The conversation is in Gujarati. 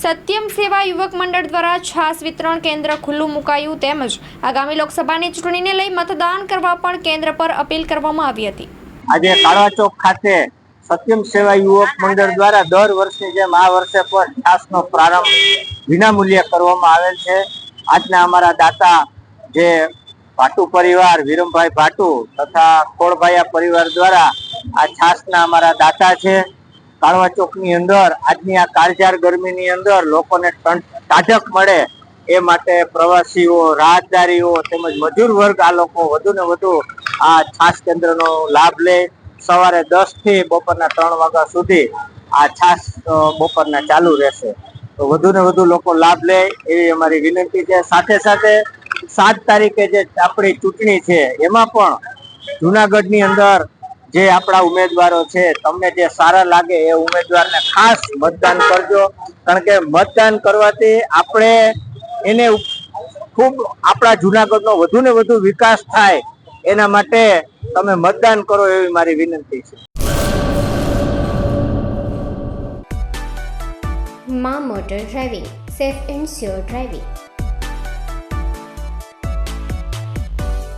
સત્યમ સેવા યુવક મંડળ દ્વારા છાસ વિતરણ કેન્દ્ર ખુલ્લું મુકાયું તેમજ આગામી લોકસભાની ચૂંટણીને લઈ મતદાન કરવા પણ કેન્દ્ર પર અપીલ કરવામાં આવી હતી. આજે કાળવા ચોક ખાતે સત્યમ સેવા યુવક મંડળ દ્વારા દર વર્ષની જેમ આ વર્ષે પણ છાસનો પ્રારંભ વિનામૂલ્યે કરવામાં આવેલ છે. આજના અમારા દાતા જે ભાટુ પરિવાર, વિરમભાઈ ભાટુ તથા ખોડભાઈયા પરિવાર દ્વારા આ છાસના અમારા દાતા છે. કાળવા ચોકની અંદર, આજની આ કાળઝાળ ગરમીની અંદર લોકોને તાજક મળે એ માટે પ્રવાસીઓ, રાહદારીઓ તેમજ મજૂર વર્ગ આ લોકો વધુ ને વધુ આ છાસ કેન્દ્રનો લાભ લે. સવારે દસથી બપોરના ત્રણ વાગ્યા સુધી આ છાસ બપોરના ચાલુ રહેશે. તો વધુ ને વધુ લોકો લાભ લે એવી અમારી વિનંતી છે. સાથે સાથે સાત તારીખે જે આપણી ચૂંટણી છે, એમાં પણ જુનાગઢની અંદર જે આપણા ઉમેદવારો છે, તમને જે સારા લાગે એ ઉમેદવારને ખાસ મતદાન કરજો. કારણ કે મતદાન કરવાથી આપણે એને ખૂબ આપણા જુનાગઢનો વધુ ને વધુ વિકાસ થાય. એના માટે તમે મતદાન કરો એવી મારી વિનંતી છે. મા motor driving, safe and sure driving.